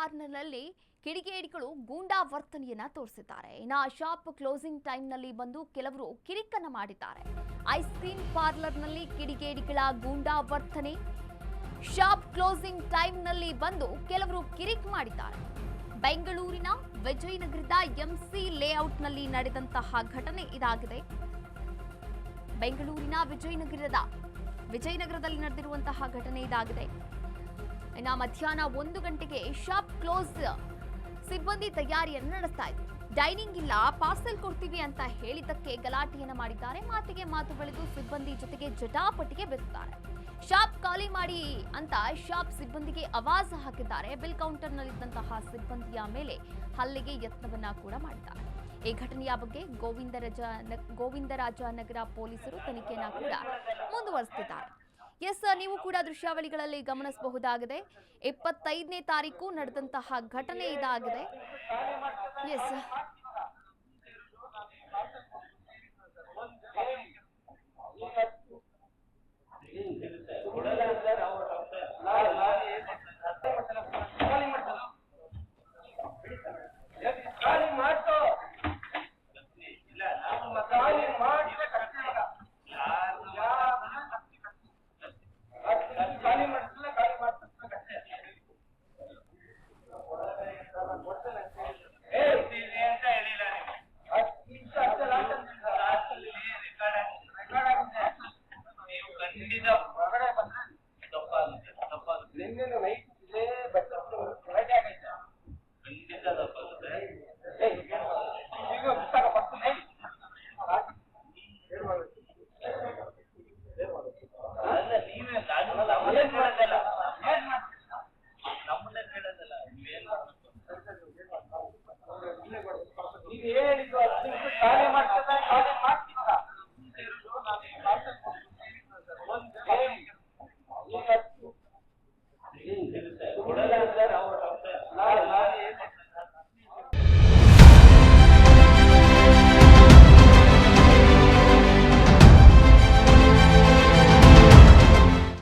ಪಾರ್ಲರ್ನಲ್ಲಿ ಕಿಡಿಗೇಡಿಗಳು ಗೂಂಡಾ ವರ್ತನೆಯನ್ನ ತೋರಿಸಿದ್ದಾರೆ. ಇನ್ನು ಶಾಪ್ ಕ್ಲೋಸಿಂಗ್ ಟೈಮ್ನಲ್ಲಿ ಬಂದು ಕೆಲವರು ಕಿರಿಕನ್ನ ಮಾಡಿದ್ದಾರೆ. ಐಸ್ ಕ್ರೀಮ್ ಪಾರ್ಲರ್ನಲ್ಲಿ ಕಿಡಿಗೇಡಿಗಳ ಗೂಂಡಾ ವರ್ತನೆ. ಶಾಪ್ ಕ್ಲೋಸಿಂಗ್ ಟೈಮ್ನಲ್ಲಿ ಬಂದು ಕೆಲವರು ಕಿರಿಕ್ ಮಾಡಿದ್ದಾರೆ. ಬೆಂಗಳೂರಿನ ವಿಜಯನಗರದ ಎಂಸಿ ಲೇಔಟ್ನಲ್ಲಿ ನಡೆದಂತಹ ಘಟನೆ ಇದಾಗಿದೆ. ಬೆಂಗಳೂರಿನ ವಿಜಯನಗರದ, ವಿಜಯನಗರದಲ್ಲಿ ನಡೆದಿರುವಂತಹ ಘಟನೆ ಇದಾಗಿದೆ. ಇನ್ನು ಮಧ್ಯಾಹ್ನ ಒಂದು ಗಂಟೆಗೆ ಶಾಪ್ ಕ್ಲೋಸ್ ಸಿಬ್ಬಂದಿ ತಯಾರಿಯನ್ನು ನಡೆಸ್ತಾ ಇದ್ರು. ಡೈನಿಂಗ್ ಇಲ್ಲ, ಪಾರ್ಸೆಲ್ ಕೊಡ್ತೀವಿ ಅಂತ ಹೇಳಿದ್ದಕ್ಕೆ ಗಲಾಟೆಯನ್ನು ಮಾಡಿದ್ದಾರೆ. ಮಾತಿಗೆ ಮಾತು ಬೆಳೆದು ಸಿಬ್ಬಂದಿ ಜೊತೆಗೆ ಜಟಾಪಟಿಗೆ ಬೆಸುತ್ತಾರೆ ಶಾಪ್ ಖಾಲಿ ಮಾಡಿ ಅಂತ ಶಾಪ್ ಸಿಬ್ಬಂದಿಗೆ ಆವಾಜ್ ಹಾಕಿದ್ದಾರೆ. ಬಿಲ್ ಕೌಂಟರ್ನಲ್ಲಿದ್ದಂತಹ ಸಿಬ್ಬಂದಿಯ ಮೇಲೆ ಹಲ್ಲೆಗೆ ಯತ್ನವನ್ನ ಕೂಡ ಮಾಡಿದ್ದಾರೆ. ಈ ಘಟನೆಯ ಬಗ್ಗೆ ಗೋವಿಂದರಾಜ ಗೋವಿಂದರಾಜ ನಗರ ಪೊಲೀಸರು ತನಿಖೆಯನ್ನ ಕೂಡ ಮುಂದುವರಿಸುತ್ತಿದ್ದಾರೆ ಎಸ್ ನೀವು ಕೂಡ ದೃಶ್ಯಾವಳಿಗಳಲ್ಲಿ ಗಮನಿಸಬಹುದಾಗಿದೆ. ಇಪ್ಪತ್ತೈದನೇ ತಾರೀಕು ನಡೆದಂತಹ ಘಟನೆ ಇದಾಗಿದೆ. S y él lo